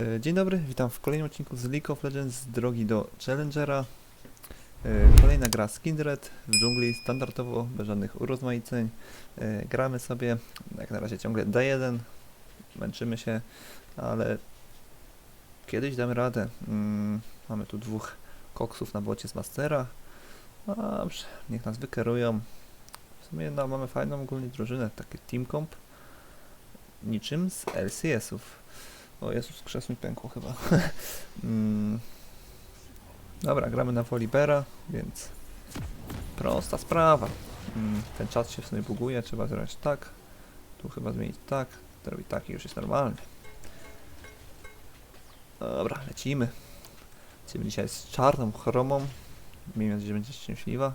E, Dzień dobry, witam w kolejnym odcinku z League of Legends z drogi do Challengera. E, Kolejna gra z Kindred w dżungli, standardowo, bez żadnych urozmaiceń. E, Gramy sobie, jak na razie ciągle D1, męczymy się, ale kiedyś damy radę. Mm, Mamy tu dwóch koksów na bocie z Mastera. No Dobrze, niech nas wykerują. W sumie no, mamy fajną ogólnie drużynę, takie team comp. Niczym z LCS-ów. O Jezus, krzesło mi pękło chyba. mm. Dobra, gramy na Wolibera, więc prosta sprawa. Mm, ten czat się w sumie buguje, trzeba zrobić tak. Tu chyba zmienić tak, zrobić tak i już jest normalnie. Dobra, lecimy. Lecimy dzisiaj z czarną chromą. Miejmy nadzieję, że będzie szczęśliwa.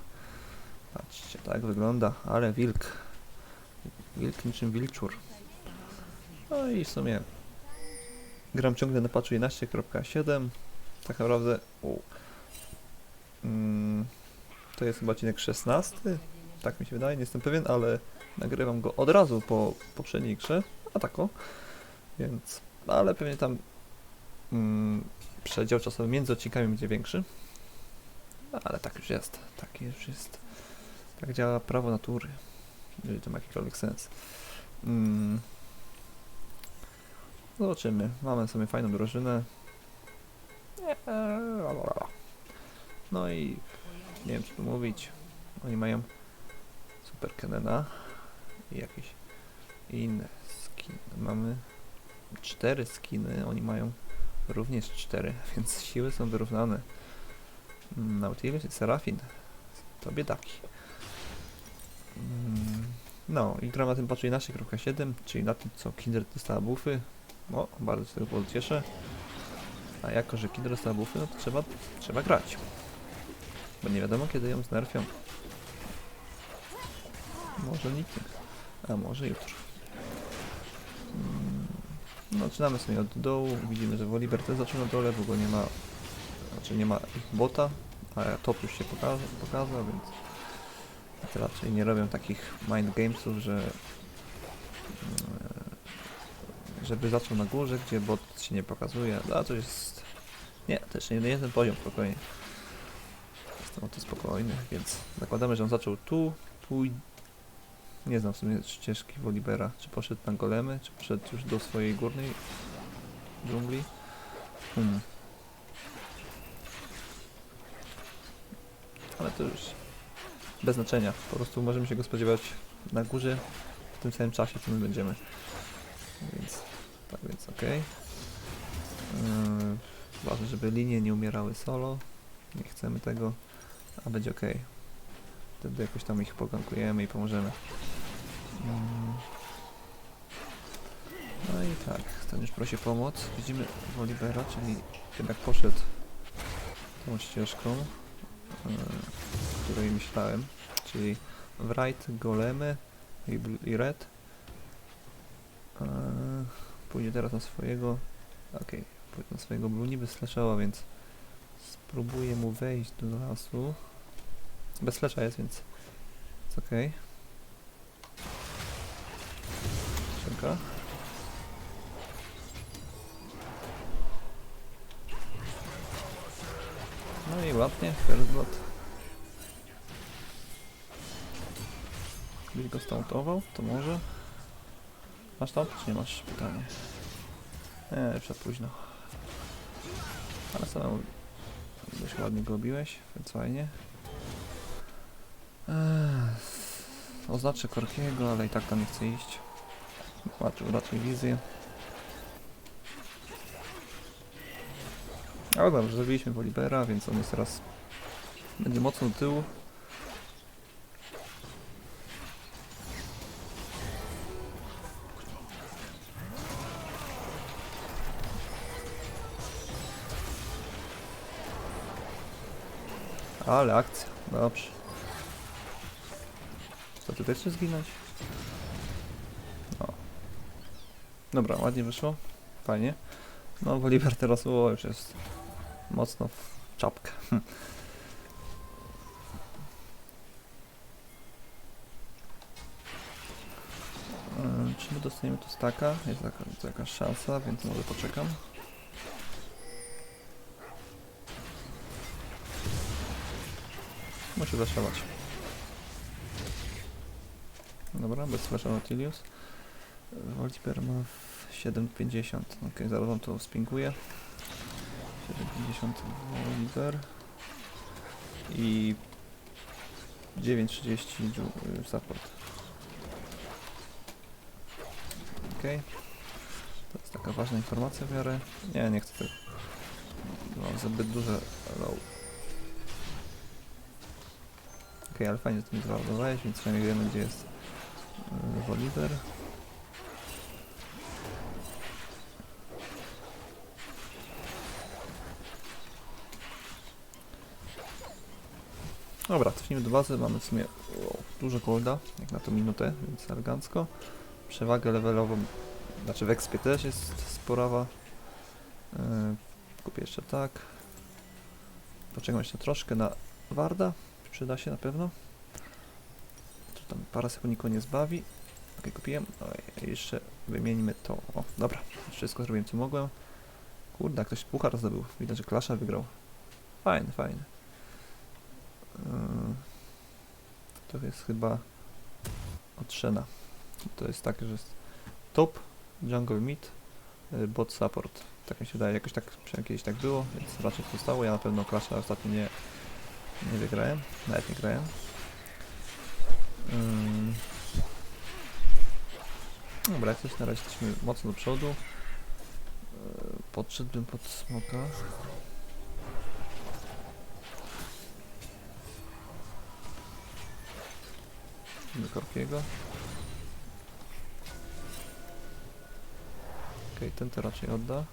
Patrzcie, tak wygląda, ale wilk. Wilk niczym wilczur. No i w sumie gram ciągle na patchu 11.7. Tak naprawdę u, mm, to jest chyba odcinek 16. Tak mi się wydaje, nie jestem pewien, ale nagrywam go od razu po poprzedniej grze. A tako. Więc, ale pewnie tam mm, przedział czasowy między odcinkami będzie większy. Ale tak już jest. Tak już jest. Tak działa prawo natury. Jeżeli to ma jakikolwiek sens. Mm. Zobaczymy. Mamy sobie fajną drużynę. No i nie wiem co tu mówić. Oni mają super Kenena i jakieś inne skiny. Mamy cztery skiny, oni mają również cztery, więc siły są wyrównane. Nautilus i Serafin to biedaki. Mm, No i gra na tym patchu 11.7, czyli na tym co Kindred dostała buffy. O, bardzo się tego cieszę. A jako, że Kindred dostała buffy, no to trzeba, trzeba grać. Bo nie wiadomo kiedy ją znerfią. Może nigdy. A może jutro. Mm, No, zaczynamy sobie od dołu. Widzimy, że Woliber też zaczął na dole, bo go nie ma. Znaczy nie ma ich bota, a top już się pokaza, pokazał, więc raczej nie robią takich mind gamesów, że żeby zaczął na górze, gdzie bot się nie pokazuje. A to jest. Nie, też nie, ten poziom, spokojnie. Jestem o to spokojny, więc zakładamy, że on zaczął tu, pój... Nie znam w sumie ścieżki Wolibera. Czy poszedł na golemy, czy poszedł już do swojej górnej dżungli? Hmm. Ale to już bez znaczenia. Po prostu możemy się go spodziewać na górze w tym samym czasie, co my będziemy. Więc, tak więc okej. Yy, ważne, żeby linie nie umierały solo. Nie chcemy tego, a będzie ok. Wtedy jakoś tam ich pogankujemy i pomożemy. Mm. No i tak, ten już prosi pomoc. Widzimy Wolibera, czyli jednak poszedł tą ścieżką, yy, której myślałem, czyli Wright, Golemy i, i Red. Pójdzie teraz na swojego. Okej, pójdzie na swojego Blue niby slashała, więc spróbuję mu wejść do lasu. Bez slasha jest, więc jest okej. Czeka. No i ładnie, first blood. Gdybyś go stauntował, to może. Masz tam, czy nie masz? Pytanie. Nie, już za późno. Ale samemu dość ładnie go obiłeś, więc fajnie. Eee, oznaczę Korkiego, ale i tak tam nie chcę iść. Raczej, raczej wizję. Ale dobrze, zrobiliśmy Wolibera, więc on jest teraz... Będzie mocno do tyłu. Ale akcja, dobrze. Co ty też chcesz zginąć? O. Dobra, ładnie wyszło. Fajnie. No, Bolivar teraz o, już jest mocno w czapkę. Yy, Czy my dostaniemy tu staka? Jest taka, to jakaś szansa, więc może poczekam. Musi flashować. Dobra, bez flasha Nautilius. Voltiper ma w 7,50. Ok, zaraz wam to spinkuję. 7,50 Voltiper. I 9,30 Ju- y, support. Ok. To jest taka ważna informacja w miarę. Nie, nie chcę tego. Mam zbyt duże low. Ok, ale fajnie, to mi załadowałeś, więc przynajmniej wiemy gdzie jest Woliver. Dobra, cofnijmy do bazy, mamy w sumie o, dużo golda, jak na tą minutę, więc elegancko. Przewagę levelową, znaczy w expie też jest sporawa. Yy, kupię jeszcze tak. Poczekam jeszcze troszkę na Warda, przyda się na pewno. Tu tam parę sekund nikogo nie zbawi. Ok, kupiłem. Oj, jeszcze wymienimy to. O, dobra, wszystko zrobiłem co mogłem. Kurde, ktoś puchar zdobył. Widać, że Klasza wygrał. Fajny, fajny. Yy, To jest chyba od Shena. To jest tak, że jest top, jungle mid, y, bot support. Tak mi się wydaje, jakoś tak kiedyś tak było, więc raczej to stało. Ja na pewno Klasza ostatnio nie, nie wygrałem, nawet nie grałem. Ym. Dobra, jak coś na razie jesteśmy mocno do przodu. Yy, Podszedłbym pod smoka. Do Korpiego. Okej, ten to raczej odda.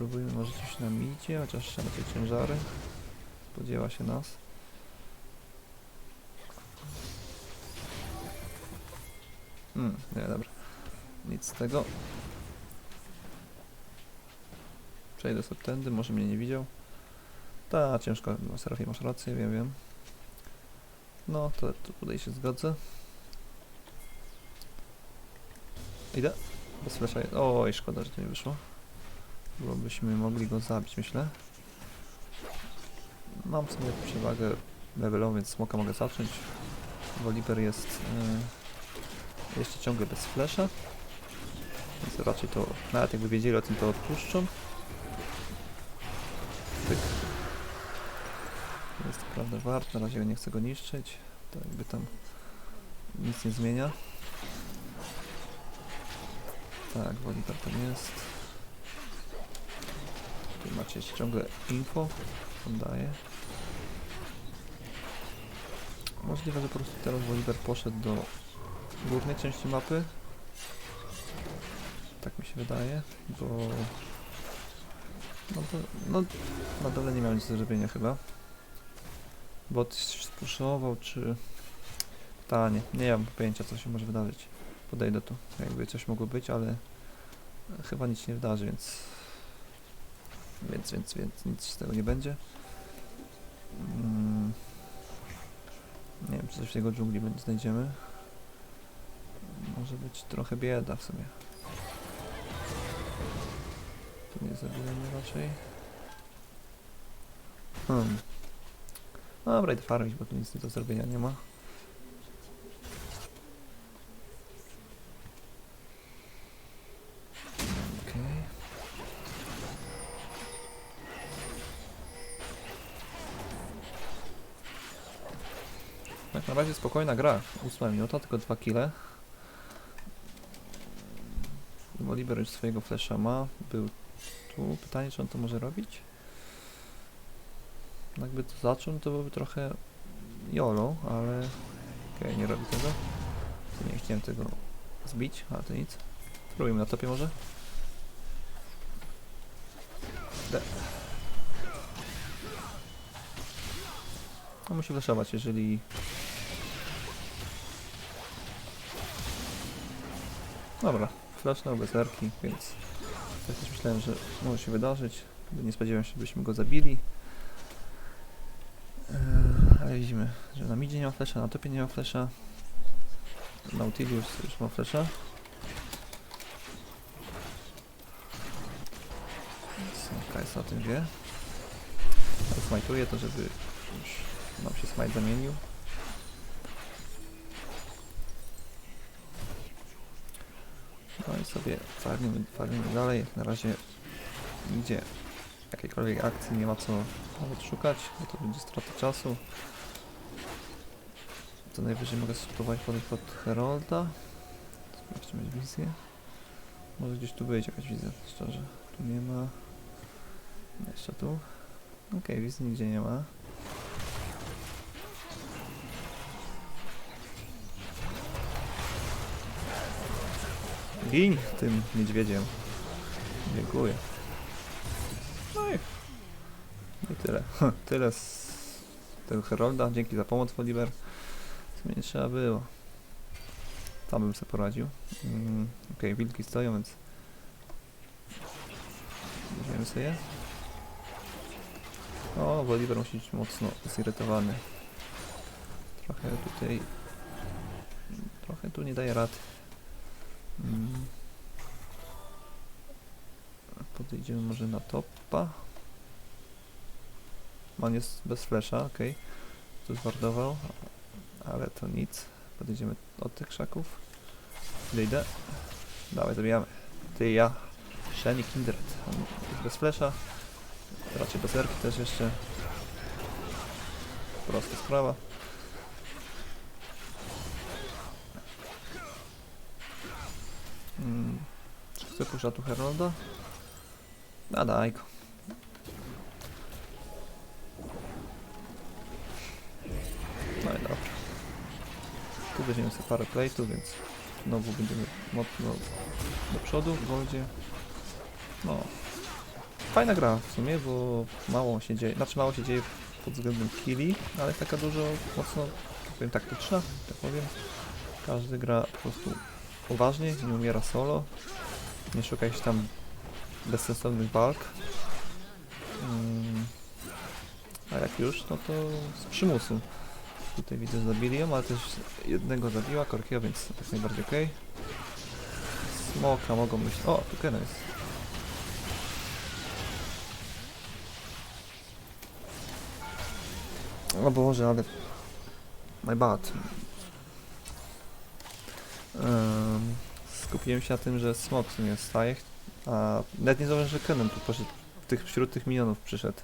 Spróbujmy może coś na midzie, chociaż te ciężary. Spodziewa się nas. Hmm, nie, dobra. Nic z tego. Przejdę sobie tędy, może mnie nie widział. Ta, ciężko, no Serafie masz rację, wiem, wiem. No, to, to tutaj się zgodzę. Idę. Bez flasha. Oj, szkoda, że to nie wyszło. Bo byśmy mogli go zabić, myślę. Mam w sumie przewagę levelową, więc smoka mogę zacząć. Woliber jest e, jeszcze ciągle bez flasha. Więc raczej to, nawet jakby wiedzieli o tym, to odpuszczą. Jest to prawda wart, na razie nie chcę go niszczyć. To jakby tam nic nie zmienia. Tak, Woliber tam jest. Tu macie ciągle info, on daje. Możliwe, że po prostu teraz Woliber poszedł do górnej części mapy. Tak mi się wydaje, bo... No, to, no na dole nie miał nic do zrobienia chyba. Bot spuszował, czy... Pytanie, nie mam pojęcia co się może wydarzyć. Podejdę tu, jakby coś mogło być, ale chyba nic nie wydarzy, więc więc, więc, więc nic z tego nie będzie. Mm. Nie wiem, czy coś w jego dżungli będzie znajdziemy. Może być trochę bieda w sumie. Tu nie zabijemy raczej. Hmm. Dobra, idę farmić, bo tu nic do zrobienia nie ma. Okej. Jak na razie spokojna gra. Ósma minuta, tylko dwa kile. Boliber już swojego flesza ma. Był tu. Pytanie, czy on to może robić? Jakby to zaczął, to byłoby trochę jolo, ale okej, nie robi tego. Nie chciałem tego zbić, ale to nic. Spróbujmy na topie może. D. No musi flashować, jeżeli... Dobra, flashnął bez erki, więc tak też myślałem, że może się wydarzyć. Nie spodziewałem się, byśmy go zabili. Eee, ale widzimy, że na midzie nie ma flesza, na topie nie ma flesza. Nautilius już ma flesza. KS o tym wie. Smajtuje to, żeby już nam się smite zamienił. Sobie farmimy, farmimy dalej. Na razie nigdzie jakiejkolwiek akcji nie ma co nawet szukać, bo to będzie strata czasu. To najwyżej mogę spróbować podejść pod Herolda. Sprawdźmy wizję. Może gdzieś tu będzie jakaś wizja, szczerze. Tu nie ma. Jeszcze tu. Okej, wizji nigdzie nie ma. Gin tym niedźwiedziem. Dziękuję. No i... I tyle. tyle z tego Herolda. Dzięki za pomoc, Oliver. Co mnie nie trzeba było. Tam bym sobie poradził. Mm, Okej, wilki stoją, więc... Weźmiemy sobie je. O, Oliver musi być mocno zirytowany. Trochę tutaj... Trochę tu nie daje rad. Mm. Podejdziemy może na topa. On jest bez flesza, okej. Tu zwardował, ale to nic. Podejdziemy od tych krzaków. Ile idę? Dawaj, zabijamy. Ty ja. Shiny Kindred. On jest bez flesza. Raczej bez erki też jeszcze. Prosta sprawa. Mm. Czy chcę pójść tu Herolda? A daj go. No i dobrze. Tu weźmiemy sobie parę plate'ów, więc znowu będziemy mocno do przodu w goldzie. No. Fajna gra w sumie, bo mało się dzieje, znaczy mało się dzieje pod względem killi, ale jest taka dużo mocno, tak powiem, taktyczna, tak powiem. Każdy gra po prostu uważnie, nie umiera solo, nie szuka jakichś tam bezsensownych walk. Mm. A jak już, no to z przymusu. Tutaj widzę zabili ją, ale też jednego zabiła, Korkiego, więc jak najbardziej okej. Smoka mogą być... O, tu Kena jest. O Boże, ale... My bad. Ym, skupiłem się na tym, że smok w sumie staje, a nawet nie zauważyłem, że Kennen tu poszedł, tych, wśród tych minionów przyszedł.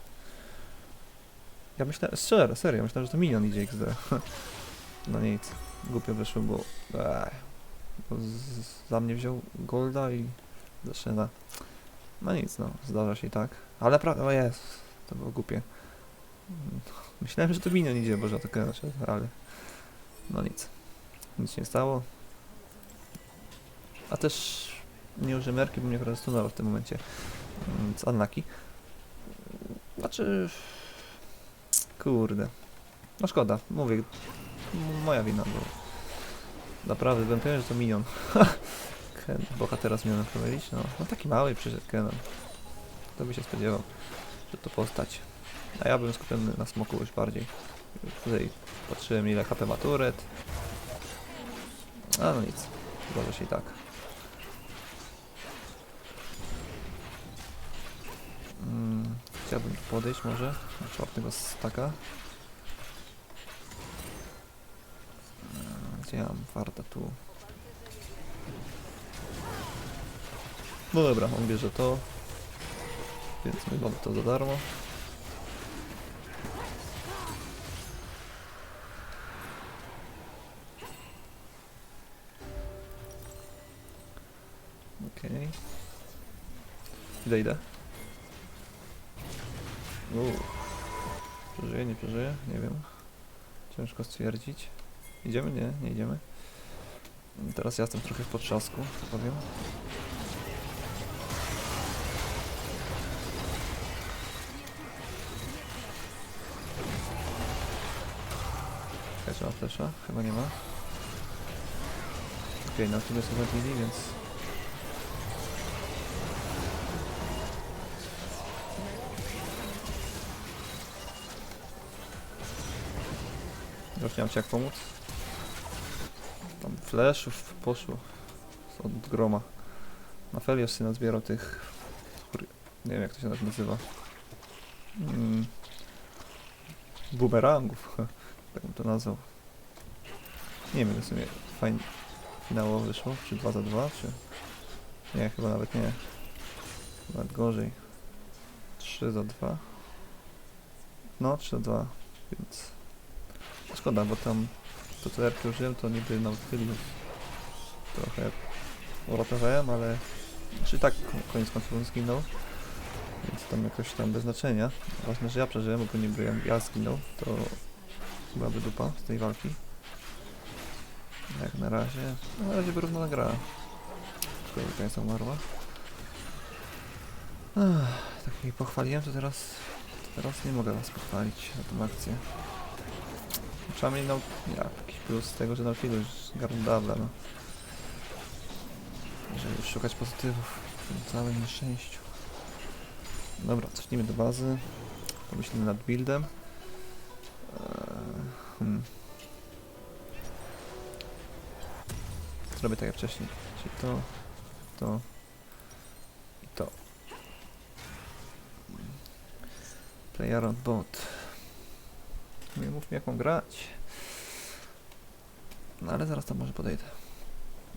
Ja myślałem, szczerze, serio, myślałem, że to minion idzie XD. No nic, głupio wyszło, bo, bo z, za mnie wziął Golda i Zaszena. No nic, no, zdarza się i tak. Ale prawda, o jest, to było głupie. Myślałem, że to minion idzie, bo że to szedł, ale no nic. Nic nie stało. A też nie użyłem merki, bo mnie akurat stunował w tym momencie. Mm, Z Unlucky. Znaczy... Kurde. No szkoda, mówię. Moja wina, bo... Naprawdę, byłem pewien, że to minion. Ken, bohatera z minionem prowadzić? No, no taki mały przyszedł Kenan. Kto by się spodziewał, że to postać. A ja bym skupiony na smoku już bardziej. Tutaj patrzyłem ile HP ma turret. A no nic, zdarza się i tak. Mm, chciałbym tu podejść może, na czwartego staka. Mm, Gdzie ja mam warta tu? No dobra, on bierze to. Więc my mamy to za darmo. Okej. Idę, idę. Uuu. Przeżyje, nie przeżyje? Nie wiem. Ciężko stwierdzić. Idziemy? Nie, nie idziemy. Teraz ja jestem trochę w potrzasku, powiem. Czekajcie, ma flesza? Chyba nie ma. Okej, na tym jest zabili, więc... nie mam ci jak pomóc. Tam fleszów poszło. Od groma. Na Felios się nazbierał tych... Nie wiem jak to się nazywa. Mm. Bumerangów. Tak bym to nazwał. Nie wiem w sumie fajnie finałowo wyszło, czy 2 za 2, czy... Nie, chyba nawet nie. Nawet gorzej. 3 za 2. No, 3 za 2, więc... Szkoda, bo tam to co Erkę użyłem to niby Nautilus. Trochę uratowałem, ale... Czy tak koniec końców on zginął. Więc tam jakoś tam bez znaczenia. Ważne, że ja przeżyłem, bo niby jak ja zginął, to byłaby dupa z tej walki. Jak na razie, na razie wyrównana gra. Szkoda, że końca umarła. Ach, tak jej pochwaliłem, to teraz, to teraz nie mogę was pochwalić na tą akcję. Przynajmniej no, jakiś plus z tego, że Nautilus Gardabla, no. Jeżeli już szukać pozytywów w całym nieszczęściu. Dobra, cofnijmy do bazy. Pomyślimy nad buildem. Eee, hmm. Zrobię tak jak wcześniej. Czyli to, to i to. Player on bot. Nie mów mi jak mam grać. No ale zaraz tam może podejdę.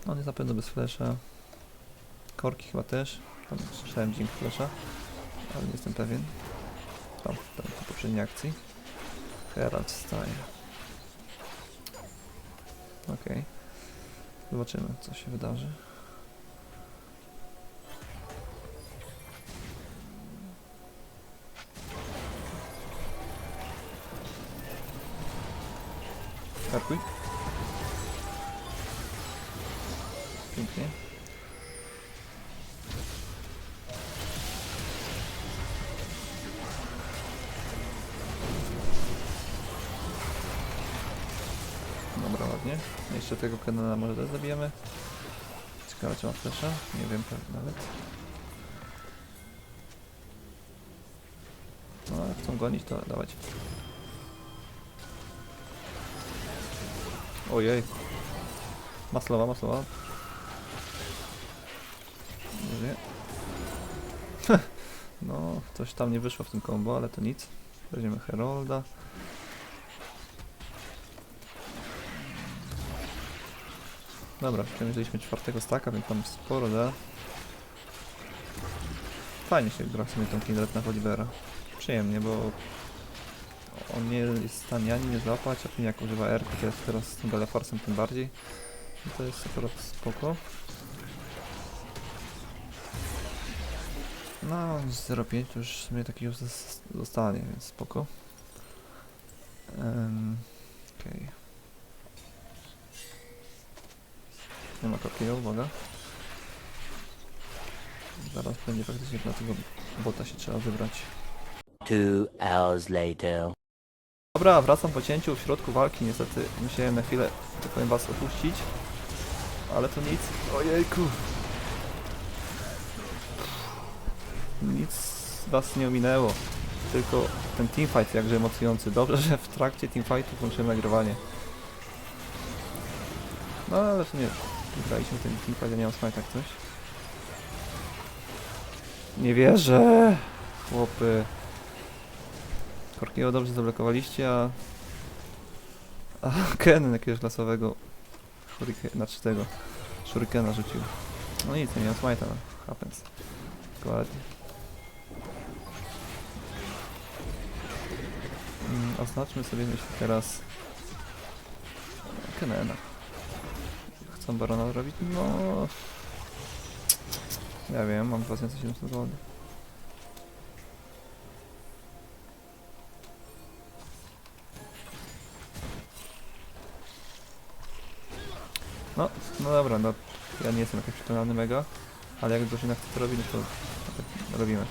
On jest na pewno bez flesza. Korki chyba też. Tam słyszałem dzięki flesza. Ale nie jestem pewien. Tam, tam po poprzedniej akcji. Herald staje. Okej. Zobaczymy, co się wydarzy. Karkuj. Pięknie. Dobra, ładnie. Jeszcze tego kanona może też zabijemy. Ciekawe czy ma flesza? Nie wiem pewnie nawet. No, jak chcą gonić, to dawać. Ojej. Maslowa, maslowa. Nie no, coś tam nie wyszło w tym combo, ale to nic. Weźmiemy Herolda. Dobra, przemierzyliśmy czwartego staka, więc tam sporo da. Fajnie się gra w sumie tą Kindred na Olivera. Przyjemnie, bo on nie jest w stanie ani nie złapać, a później jak używa R, to jest teraz z tym tym bardziej. I to jest akurat spoko. No, z 0,5 to już sumie taki już zos- zostanie, więc spoko. Um, Okej. Nie ma kopiego, uwaga. Zaraz będzie faktycznie na tego bota się trzeba wybrać. Two hours later. Dobra, wracam po cięciu w środku walki. Niestety musiałem na chwilę, tak powiem, was opuścić. Ale to nic. Ojejku. Nic was nie ominęło. Tylko ten teamfight jakże emocjonujący. Dobrze, że w trakcie teamfightu włączyłem nagrywanie. No ale w sumie graliśmy ten teamfight, ja nie mam smajt jak coś. Nie wierzę! Chłopy. Korkiego dobrze zablokowaliście, a... A Ken jakiegoś lasowego... Hurricane, znaczy tego... Shurikena rzucił. No nic, nie miał smajta, no. Happens. Dokładnie. Mm, oznaczmy sobie myślę teraz... Kenena. Chcą Barona robić? No... Ja wiem, mam 2700 zł. No, no dobra, no ja nie jestem jakiś przekonany mega, ale jak drużyna chce to robić, no to tak robimy.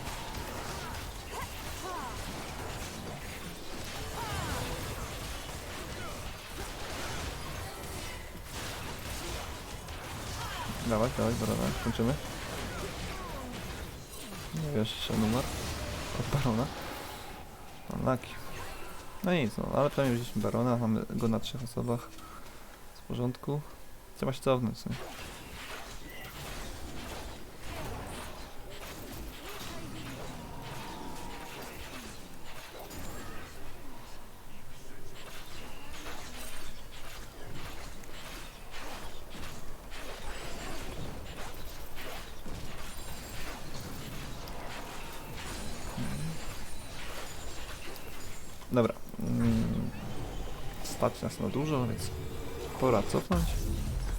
Dawaj, dawaj, barona, kończymy. Nie wiesz, jeszcze numer od barona. Unlucky. No nic, no, ale przynajmniej wzięliśmy barona, mamy go na trzech osobach. W porządku. Trzeba się cofnąć. Nie? Dobra. Mm. Stać nas na dużo, więc pora cofnąć.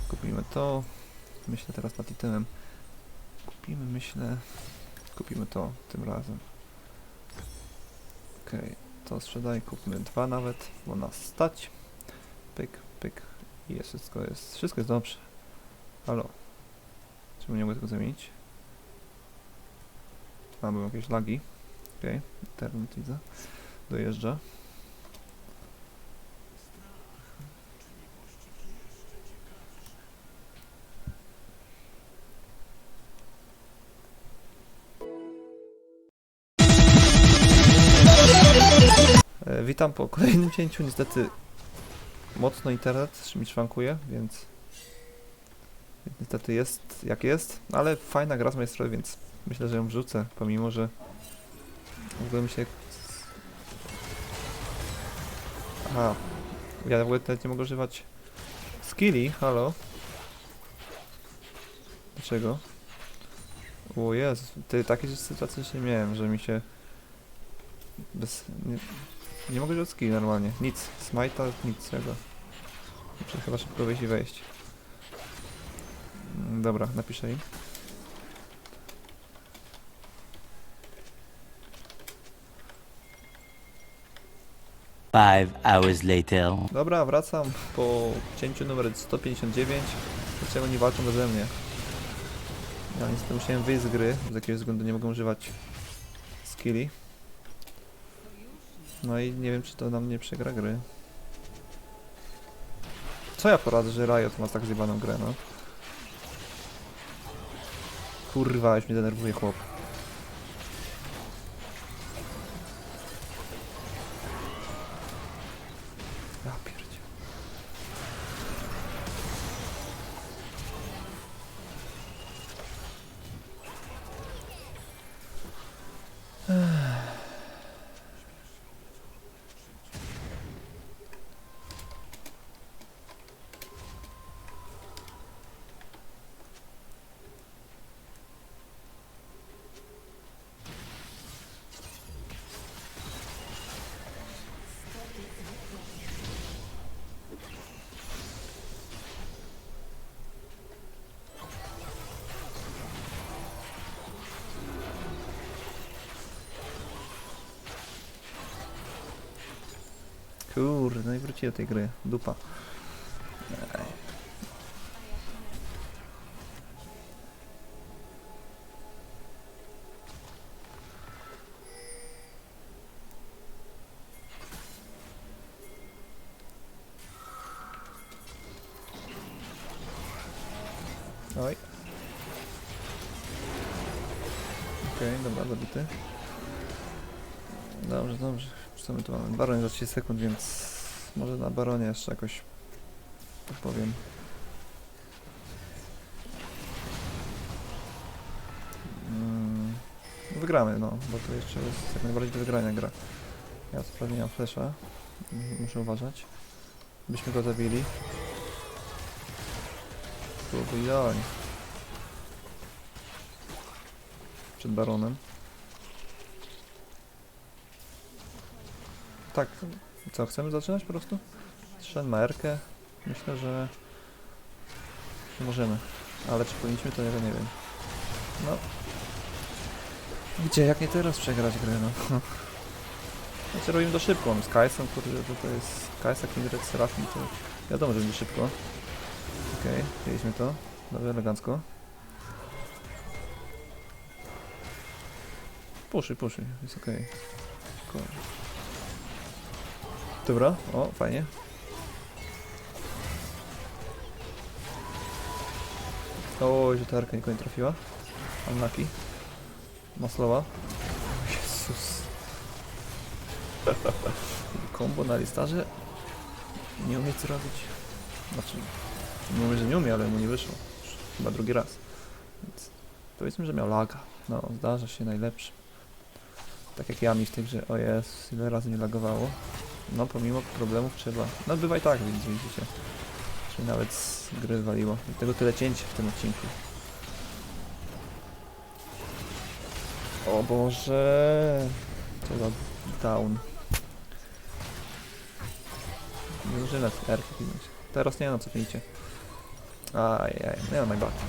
Kupimy to. Myślę teraz nad itemem. Kupimy, myślę... Kupimy to tym razem. Okej, to sprzedaj, kupmy dwa nawet, bo nas stać. Pyk, pyk. I jest wszystko jest, wszystko jest dobrze. Halo. Czemu nie mogę tego zamienić? A, były jakieś lagi. Okej, internet widzę. Dojeżdża. Witam po kolejnym cięciu. Niestety mocno internet mi szwankuje, więc niestety jest jak jest, ale fajna gra z mojej strony, więc myślę, że ją wrzucę, pomimo, że w ogóle mi się... Aha, ja w ogóle nawet nie mogę używać skilli, halo? Dlaczego? O Jezu, ty takiej sytuacji nie miałem, że mi się bez... Nie, nie mogę skilli normalnie, nic, smite'a, nic tego. Muszę chyba szybko wejść i wejść. Mm, Dobra, napiszę im. Five hours later. Dobra, wracam po cięciu numer 159. Dlaczego nie walczą beze mnie? Ja niestety musiałem wyjść z gry, z jakiegoś względu nie mogę używać skilli. No i nie wiem, czy to na mnie przegra gry. Co ja poradzę, że Riot ma tak zjebaną grę, no? Kurwa, już mnie denerwuje chłop. Kurde, no i wróciłem do tej gry. Dupa. 30 sekund, więc może na baronie jeszcze jakoś powiem. Mm, wygramy, no, bo to jeszcze jest jak najbardziej do wygrania gra. Ja co prawda flesza, muszę uważać. Byśmy go zabili. Byłoby idealnie. Przed baronem. Tak, co, chcemy zaczynać po prostu? Shen Erkę. Myślę, że że możemy. Ale czy powinniśmy, to ja nie wiem. No. Gdzie, jak nie teraz przegrać grę, no. Znaczy robimy to szybko, no, z Kajsem, kurde, to, to jest Kajsa, Kindred, Serafin, to wiadomo, że będzie szybko. Okej, okay, mieliśmy to. Dobrze, elegancko. Puszy, puszy, jest okej. Okay. Dobra, o, fajnie. Oj, że ta arka nikogo nie trafiła. Unlucky. Maslowa. Jezus. Kombo na listarze. Nie umie co robić. Znaczy, nie mówię, że nie umie, ale mu nie wyszło. Chyba drugi raz. Więc powiedzmy, że miał laga. No, zdarza się najlepszy. Tak jak ja mi w tej grze. O jest, ile razy nie lagowało. No, pomimo problemów trzeba. No, bywa i tak, więc widzicie. Czyli nawet z gry waliło. Dlatego tyle cięć w tym odcinku. O Boże. To za down. Nie zdążyłem na R kliknąć. Teraz nie no, cofnijcie. Ajaj, nie no, najbardziej.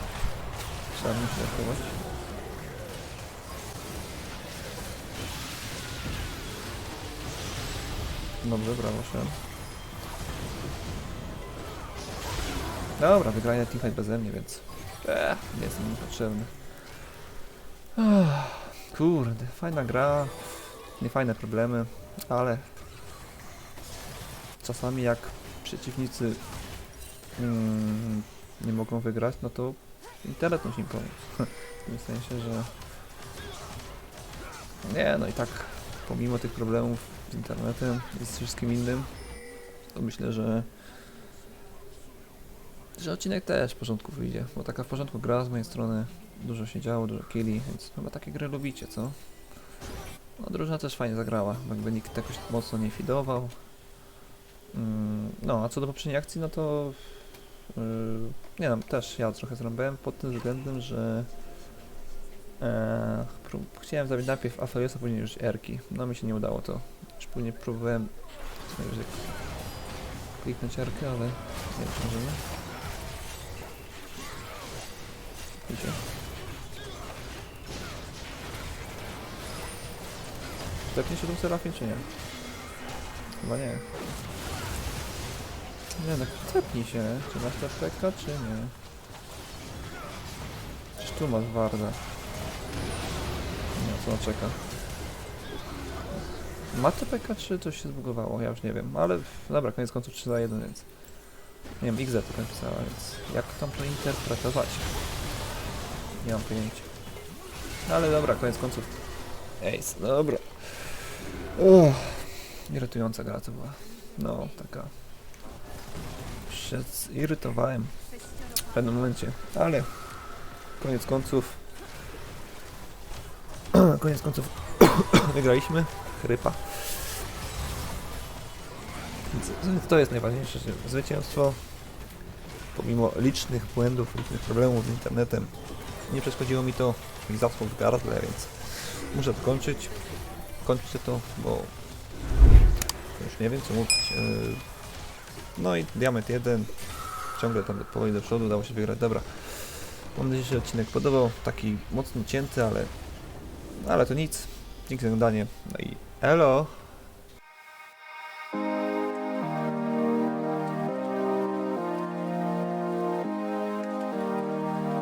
Trzeba mi się zachować. Dobrze, brawo, Shen. Dobra, wygranie teamfight beze mnie, więc... Eee, nie jestem mi potrzebny. Ach, Kurde, fajna gra. Niefajne problemy, ale... Czasami jak przeciwnicy mm, nie mogą wygrać, no to internet musi im pomóc. W tym sensie, że... Nie, no i tak pomimo tych problemów z internetem i z wszystkim innym, to myślę, że że odcinek też w porządku wyjdzie, bo taka w porządku gra z mojej strony, dużo się działo, dużo killi, więc chyba takie gry lubicie, co? No drużyna też fajnie zagrała, jakby nikt jakoś mocno nie fidował. Mm, no, a co do poprzedniej akcji, no to yy, nie wiem, też ja trochę zrobiłem pod tym względem, że e, chciałem zabić najpierw Aphelios, a później już Erki. No mi się nie udało to. Już później próbowałem kliknąć Erkę, ale nie możemy. Idzie. Zepnie się tą Serafin, czy nie? Chyba nie. Nie no, zepnij się. Czy masz TPK, czy nie? Czyż tu masz Warda? Nie, co on czeka? Ma TPK, czy coś się zbugowało? Ja już nie wiem, ale dobra, koniec końców 3 za 1, więc... Nie wiem, XZ to napisała, więc jak tam to interpretować? Nie mam pojęcia. No Ale dobra, koniec końców. No dobra. Uff, irytująca gra to była. No, taka. Się zirytowałem w pewnym momencie, ale koniec końców. koniec końców wygraliśmy. Chrypa. To jest najważniejsze, zwycięstwo pomimo licznych błędów, licznych problemów z internetem nie przeszkodziło mi to mi zasłon w gardle, więc muszę to kończyć. Kończę to, bo już nie wiem co mówić. Yy, No i diament 1. Ciągle tam powoli do przodu, udało się wygrać. Dobra. Mam nadzieję, że odcinek podobał. Taki mocno cięty, ale ale to nic. Dzięki za oglądanie. No i elo!